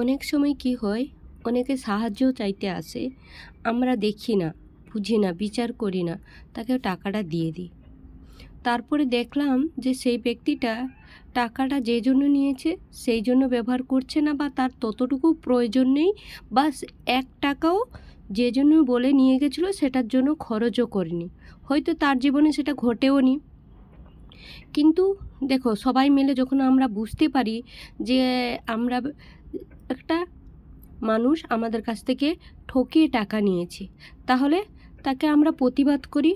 অনেক সময় কি হয়, অনেকে সাহায্য চাইতে আসে, আমরা দেখি না, বুঝি না, বিচার করি না, তাকে টাকাটা দিয়ে দিই। তারপরে দেখলাম যে সেই ব্যক্তিটা টাকাটা যে জন্য নিয়েছে, সেই জন্য ব্যবহার করছে না বা তার ততটুকু প্রয়োজন নেই বা এক টাকাও যে জন্য বলে নিয়ে গেছিল সেটার জন্য খরচও করেনি। হয়তো তার জীবনে সেটা ঘটেও নি। কিন্তু দেখো, সবাই মিলে যখন আমরা বুঝতে পারি যে আমরা একটা মানুষ আমাদের কাছ থেকে ঠকিয়ে টাকা নিয়েছে। তাহলে তাকে আমরা প্রতিবাদ করি।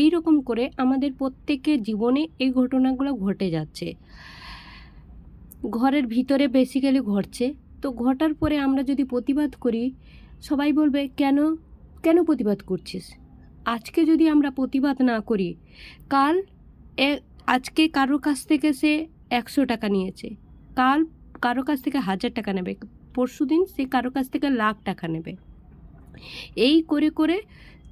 এই রকম করে আমাদের প্রত্যেকের জীবনে এই ঘটনাগুলো ঘটে যাচ্ছে। ঘরের ভিতরে বেসিক্যালি ঘটছে। তো ঘটার পরে আমরা যদি প্রতিবাদ করি, সবাই বলবে, কেন? কেন প্রতিবাদ করছিস? আজকে যদি আমরা প্রতিবাদ না করি, কাল আজকে কারোর কাছ থেকে সে একশো টাকা নিয়েছে। কাল কারও কাছ থেকে হাজার টাকা নেবে, পরশু দিন সে কারও কাছ থেকে লাখ টাকা নেবে। এই করে করে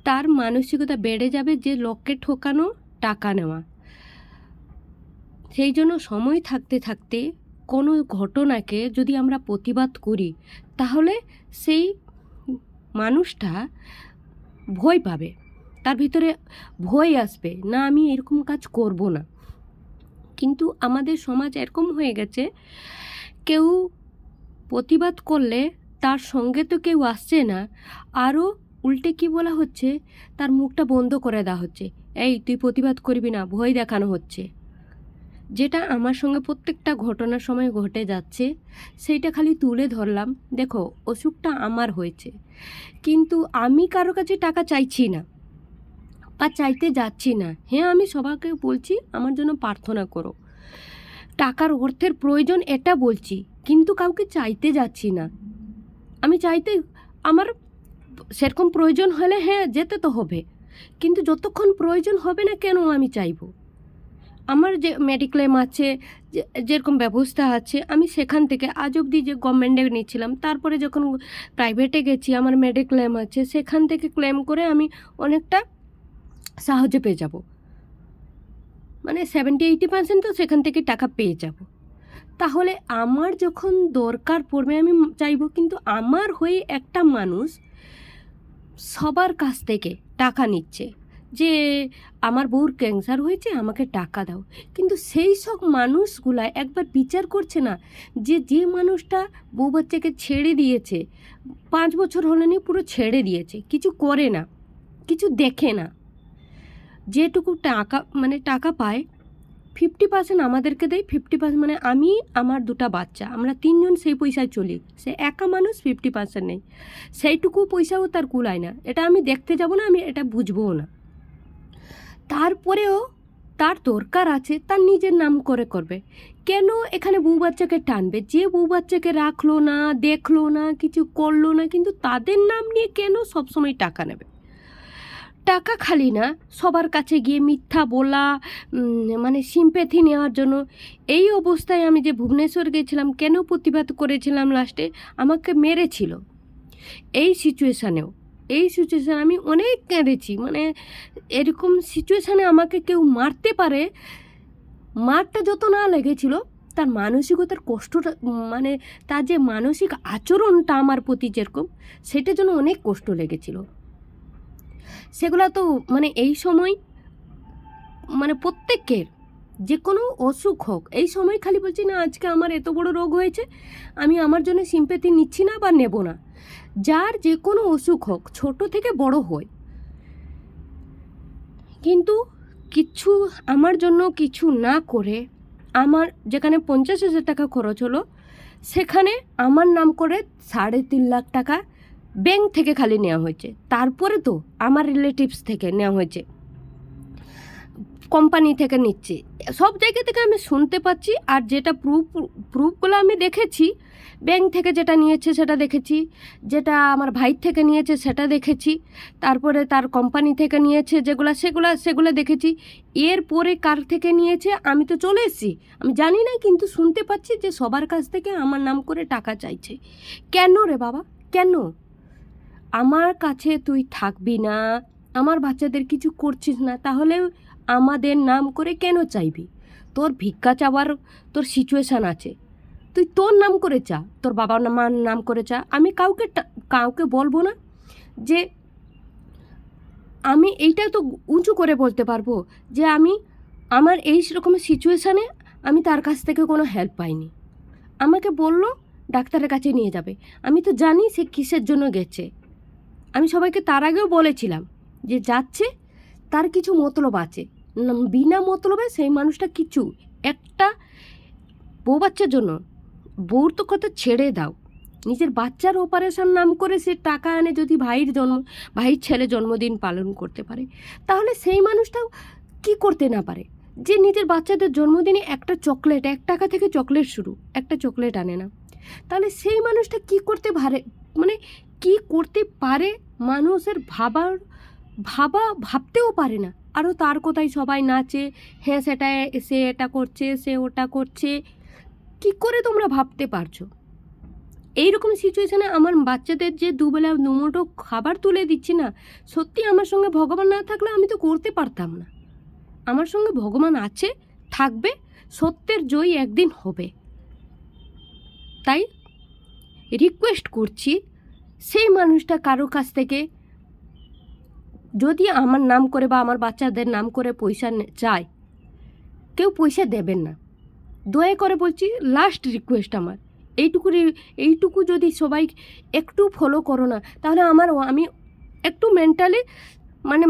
তার মানসিকতা বেড়ে যাবে যে লোককে ঠকানো, টাকা নেওয়া। সেই জন্য সময় থাকতে থাকতে কোনো ঘটনাকে যদি আমরা প্রতিবাদ করি, তাহলে সেই মানুষটা ভয় পাবে। তার ভিতরে ভয় আসবে, না আমি এরকম কাজ করব না। কিন্তু আমাদের সমাজ এরকম হয়ে গেছে কেউ প্রতিবাদ করলে তার সঙ্গে তো কেউ আসছে না। আরও উল্টে কি বলা হচ্ছে? তার মুখটা বন্ধ করে দেওয়া হচ্ছে। এই, তুই প্রতিবাদ করবি না, ভয় দেখানো হচ্ছে। যেটা আমার সঙ্গে প্রত্যেকটা ঘটনার সময় ঘটে যাচ্ছে, সেইটা খালি তুলে ধরলাম। দেখো, অসুখটা আমার হয়েছে। কিন্তু আমি কারও কাছে টাকা চাইছি না বা চাইতে যাচ্ছি না। হ্যাঁ আমি সবাইকে বলছি, আমার জন্য প্রার্থনা করো। টাকার অর্থের প্রয়োজন এটা বলছি, কিন্তু কাউকে চাইতে যাচ্ছি না। আমি চাইতে, আমার সেরকম প্রয়োজন হলে হ্যাঁ যেতে তো হবে, কিন্তু যতক্ষণ প্রয়োজন হবে না কেন আমি চাইব? আমার যে মেডিক্লেম আছে, যে, যেরকম ব্যবস্থা আছে, আমি সেখান থেকে আজ অবধি যে গভর্নমেন্টে নিচ্ছিলাম, তারপরে যখন প্রাইভেটে গেছি, আমার মেডিক্লেম আছে, সেখান থেকে ক্লেম করে আমি অনেকটা সাহায্য পেয়ে যাব। মানে সেভেন্টি এইটি পার্সেন্ট তো সেখান থেকে টাকা পেয়ে যাব। তাহলে আমার যখন দরকার পড়বে আমি চাইব কিন্তু আমার হয়ে একটা মানুষ সবার কাছ থেকে টাকা নিচ্ছে যে আমার বউর ক্যান্সার হয়েছে, আমাকে টাকা দাও। কিন্তু সেই সব মানুষগুলা একবার বিচার করছে না যে যে মানুষটা বউ বাচ্চাকে ছেড়ে দিয়েছে, পাঁচ বছর হলেনি পুরো ছেড়ে দিয়েছে, কিছু করে না, কিছু দেখে না। যেটুকু টাকা মানে টাকা পায় ফিফটি পার্সেন্ট আমাদেরকে দেয় ফিফটি পার্সেন্ট মানে আমি, আমার দুটা বাচ্চা, আমরা তিনজন সেই পয়সায় চলি। সে একা মানুষ ফিফটি পার্সেন্ট নেই। সেইটুকু পয়সাও তার কুলায় না। এটা আমি দেখতে যাব না, আমি এটা বুঝবও না। তারপরেও তার দরকার আছে, তার নিজের নাম করে করবে। কেন এখানে বউ বাচ্চাকে টানবে? যে বউ বাচ্চাকে রাখল না, দেখল না, কিছু করল না, কিন্তু তাদের নাম নিয়ে কেন সবসময় টাকা নেবে? টাকা খালি না, সবার কাছে গিয়ে মিথ্যা বলা মানে সিম্প্যাথি নেওয়ার জন্য। এই অবস্থায় আমি যে ভুবনেশ্বর গেছিলাম, কেন প্রতিবাদ করেছিলাম লাস্টে আমাকে মেরেছিল। এই সিচুয়েশানেও এই সিচুয়েশান আমি অনেক কেঁদেছি। মানে এরকম সিচুয়েশানে আমাকে কেউ মারতে পারে, মারটা যত না লেগেছিল, তার মানসিকতার কষ্টটা মানে তার যে মানসিক আচরণটা আমার প্রতি যেরকম, সেটার জন্য অনেক কষ্ট লেগেছিল। সেগুলো তো মানে এই সময় মানে প্রত্যেকের, যে কোনো অসুখ হোক, এই সময় খালি বলছি, না, আজকে আমার এত বড় রোগ হয়েছে, আমি আমার জন্য সিম্পেথি নিচ্ছি না বা নেব না। যার যে কোনো অসুখ হোক, ছোট থেকে বড় হয় কিন্তু কিছু আমার জন্য কিছু না করে আমার যেখানে পঞ্চাশ হাজার টাকা খরচ হলো, সেখানে আমার নাম করে সাড়ে তিন লাখ টাকা ব্যাংক থেকে খালি নেওয়া হয়েছে। তারপরে তো আমার রিলেটিভস থেকে নেওয়া হয়েছে। কোম্পানি থেকে নিচ্ছে। সব জায়গা থেকে আমি শুনতে পাচ্ছি আর যেটা প্রুফ প্রুফগুলো আমি দেখেছি, ব্যাংক থেকে যেটা নিয়েছে সেটা দেখেছি, যেটা আমার ভাই থেকে নিয়েছে সেটা দেখেছি, তারপরে তার কোম্পানি থেকে নিয়েছে যেগুলো, সেগুলো সেগুলো দেখেছি। এরপরে কার থেকে নিয়েছে আমি তো চলে এসেছি। আমি জানি না কিন্তু শুনতে পাচ্ছি যে সবার কাছ থেকে আমার নাম করে টাকা চাইছে। কেন রে বাবা? কেন? আমার কাছে তুই থাকবি না, আমার বাচ্চাদের কিছু করছিস না, তাহলে আমাদের নাম করে কেন চাইবি? তোর ভিক্ষা চাওয়ার তোর সিচুয়েশান আছে। তুই তোর নাম করে চা, তোর বাবা মার নাম করে চা। আমি কাউকে কাউকে বলব না যে আমি এইটা তো উঁচু করে বলতে পারব যে আমি, আমার এই রকম সিচুয়েশানে আমি তার কাছ থেকে কোনো হেল্প পাইনি। আমাকে বলল ডাক্তারের কাছে নিয়ে যাবে। আমি তো জানি সে কিসের জন্য গেছে। আমি সবাইকে তার আগেও বলেছিলাম যে যাচ্ছে, তার কিছু মতলব আছে। বিনা মতলবে সেই মানুষটা কিছু, একটা বউ বাচ্চার জন্য বউর তো কথা ছেড়ে দাও। নিজের বাচ্চার অপারেশন নাম করে সে টাকা আনে যদি ভাইয়ের জন্ম, ভাইয়ের ছেলে জন্মদিন পালন করতে পারে, তাহলে সেই মানুষটাও কি করতে না পারে? যে নিজের বাচ্চাদের জন্মদিনে একটা চকলেট, এক টাকা থেকে চকলেট শুরু, একটা চকলেট আনে না। তাহলে সেই মানুষটা কি করতে পারে মানে কি করতে পারে মানুষের ভাবার, ভাবা ভাবতেও পারে না। আরও তার কোথায় সবাই নাচে হ্যাঁ সেটা সে এটা করছে, সে ওটা করছে। কি করে তোমরা ভাবতে পারছ? এইরকম সিচুয়েশানে আমার বাচ্চাদের যে দুবেলা দুমুটো খাবার তুলে দিচ্ছি না, সত্যি আমার সঙ্গে ভগবান না থাকলে আমি তো করতে পারতাম না। আমার সঙ্গে ভগবান আছে, থাকবে, সত্যের জয় একদিন হবে। তাই রিকোয়েস্ট করছি সেই মানুষটা কারোর কাছ থেকে যদি আমার নাম করে বা আমার বাচ্চাদের নাম করে পয়সা চায়, কেউ পয়সা দেবেন না। দয়া করে বলছি লাস্ট রিকোয়েস্ট আমার। এইটুকু এইটুকু যদি সবাই একটু ফলো করো না, তাহলে আমার আমি একটু মেন্টালি মানে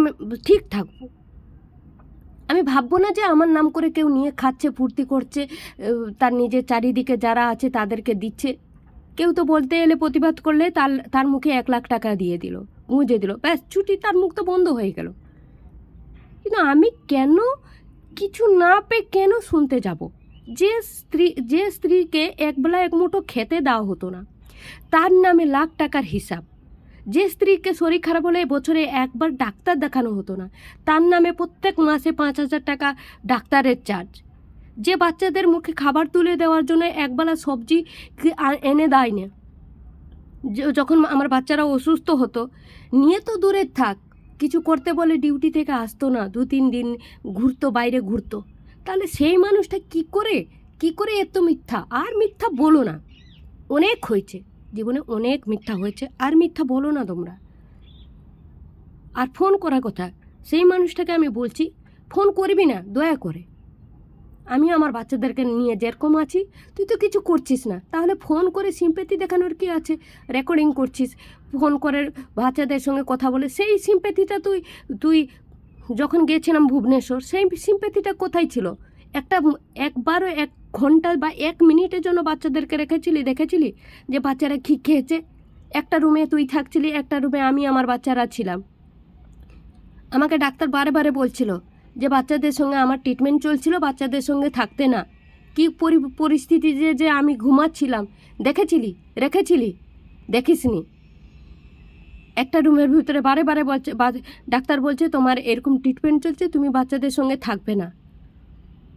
ঠিক থাকব। আমি ভাববো না যে আমার নাম করে কেউ নিয়ে খাচ্ছে, ফুর্তি করছে তার নিজের চারিদিকে যারা আছে তাদেরকে দিচ্ছে। কেউ তো বলতে এলে প্রতিবাদ করলে তার তার মুখে এক লাখ টাকা দিয়ে দিল, গুঁজে দিল। ব্যাস ছুটি তার মুখ তো বন্ধ হয়ে গেল। কিন্তু আমি কেন কিছু না পেয়ে কেন শুনতে যাব? যে স্ত্রী, যে স্ত্রীকে একবেলা এক মুঠো খেতে দেওয়া হতো না, তার নামে লাখ টাকার হিসাব। যে স্ত্রীকে শরীর খারাপ হলে বছরে একবার ডাক্তার দেখানো হতো না, তার নামে প্রত্যেক মাসে পাঁচ হাজার টাকা ডাক্তারের চার্জ। যে বাচ্চাদের মুখে খাবার তুলে দেওয়ার জন্য একবেলা সবজি এনে দেয় না যখন আমার বাচ্চারা অসুস্থ হতো, নিয়ে তো দূরে থাক, কিছু করতে বলে ডিউটি থেকে আসতো না দু তিন দিন ঘুরতো, বাইরে ঘুরতো। তাহলে সেই মানুষটা কি করে? কি করে এত মিথ্যা? আর মিথ্যা বলো না। অনেক হয়েছে, জীবনে অনেক মিথ্যা হয়েছে, আর মিথ্যা বলো না তোমরা। আর ফোন করার কথা, সেই মানুষটাকে আমি বলছি, ফোন করবি না, দয়া করে। আমি আমার বাচ্চাদেরকে নিয়ে যেরকম আছি, তুই তো কিছু করছিস না। তাহলে ফোন করে সিম্পেথি দেখানোর কি আছে? রেকর্ডিং করছিস, ফোন করে বাচ্চাদের সঙ্গে কথা বলে, সেই সিম্পেথিটা তুই তুই যখন গেছিলাম ভুবনেশ্বর, সেই সিম্পেথিটা কোথায় ছিল? একটা একবারও এক ঘণ্টা বা এক মিনিটের জন্য বাচ্চাদেরকে রেখেছিলি, দেখেছিলি? যে বাচ্চারা কী খেয়েছে? একটা রুমে তুই থাকছিলি, একটা রুমে আমি আমার বাচ্চারা ছিলাম। আমাকে ডাক্তার বারে বারে বলছিল যে বাচ্চাদের সঙ্গে আমার ট্রিটমেন্ট চলছিল, বাচ্চাদের সঙ্গে থাকতে না। কি পরি- পরিস্থিতি যে আমি ঘুমাচ্ছিলাম। দেখেছিলি? রেখেছিলি? দেখিসনি। একটা রুমের ভিতরে বারে বারে বলছে ডাক্তার বলছে, তোমার এরকম ট্রিটমেন্ট চলছে, তুমি বাচ্চাদের সঙ্গে থাকবে না।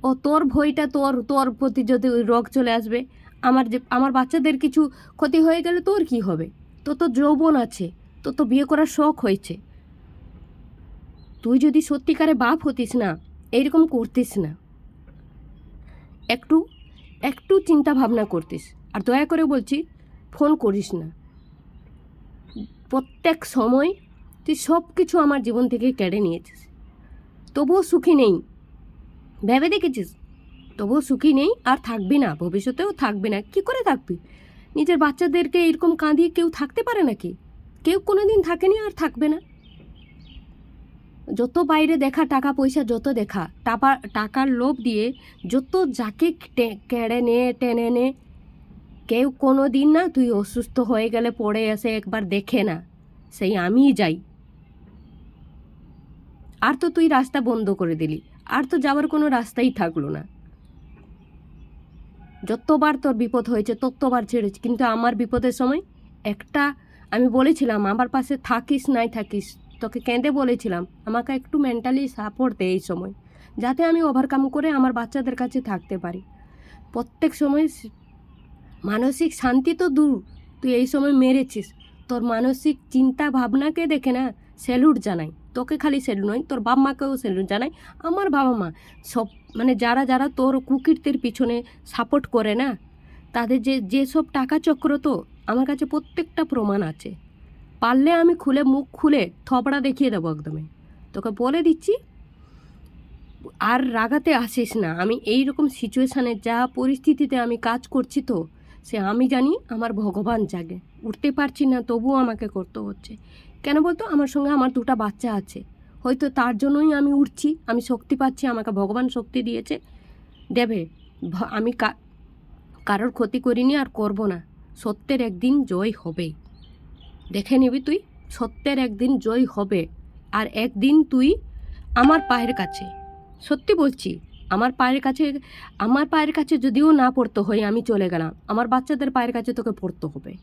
ও, তোর ভয়টা তোর তোর প্রতি যদি রোগ চলে আসবে, আমার যে, আমার বাচ্চাদের কিছু ক্ষতি হয়ে গেলে তোর কি হবে? তো তো যৌবন আছে, তোর তো বিয়ে করার শখ হয়েছে। তুই যদি সত্যিকারে বাপ হতিস না, এইরকম করতিস না। একটু একটু চিন্তা ভাবনা করতিস, আর দয়া করে বলছি, ফোন করিস না। প্রত্যেক সময় তুই সব কিছু আমার জীবন থেকে কেড়ে নিয়েছিস। তবুও সুখী নেই। ভেবে দেখেছিস? তবুও সুখী নেই, আর থাকবি না, ভবিষ্যতেও থাকবি না। কি করে থাকবি? নিজের বাচ্চাদেরকে এরকম কাঁদিয়ে কেউ থাকতে পারে নাকি? কেউ কোনো দিন থাকেনি আর থাকবে না। যত বাইরে দেখা টাকা পয়সা, যত দেখা। টাকা টাকার লোভ দিয়ে যত যাকে কেড়ে নে, টেনে নে, কেউ কোনো দিন না তুই অসুস্থ হয়ে গেলে পড়ে এসে একবার দেখে না। সেই আমিই যাই। আর তো তুই রাস্তা বন্ধ করে দিলি। আর তো যাওয়ার কোনো রাস্তাই থাকল না। যতবার তোর বিপদ হয়েছে, ততবার ছেড়েছি। কিন্তু আমার বিপদের সময় একটা, আমি বলেছিলাম, আমার পাশে থাকিস, নাই থাকিস তোকে কেঁদে বলেছিলাম, আমাকে একটু মেন্টালি সাপোর্ট দে এই সময়, যাতে আমি ওভারকাম করে আমার বাচ্চাদের কাছে থাকতে পারি। প্রত্যেক সময় মানসিক শান্তি তো দূর, তুই এই সময় মেরেছিস, তোর মানসিক চিন্তা ভাবনাকে দেখে না স্যালুট জানাই, তোকে খালি স্যালুট নয়, তোর বাপ মাকেও স্যালুট জানাই, আমার বাবা মা সব মানে যারা যারা তোর কুকীর্তির পিছনে সাপোর্ট করে না, তাদের যে যেসব টাকা চক্র তো, আমার কাছে প্রত্যেকটা প্রমাণ আছে। পারলে আমি খুলে মুখ খুলে থপড়া দেখিয়ে দেবো একদমই। তোকে বলে দিচ্ছি, আর রাগাতে আসিস না। আমি এই রকম সিচুয়েশানে যা পরিস্থিতিতে আমি কাজ করছি তো, সে আমি জানি আমার ভগবান জাগে। উঠতে পারছি না, তবুও আমাকে করতে হচ্ছে। কেন বলতো? আমার সঙ্গে আমার দুটো বাচ্চা আছে। হয়তো তার জন্যই আমি উঠছি, আমি শক্তি পাচ্ছি, আমাকে ভগবান শক্তি দিয়েছে। দেবে আমি কারোর ক্ষতি করিনি আর করব না। সত্যের একদিন জয় হবে দেখে নিবি তুই, সত্যের একদিন জয় হবে আর একদিন তুই আমার পায়ের কাছে। সত্যি বলছি, আমার পায়ের কাছে, আমার পায়ের কাছে যদিও না পড়তে হয়, আমি চলে গেলাম। আমার বাচ্চাদের পায়ের কাছে তোকে পড়তে হবে।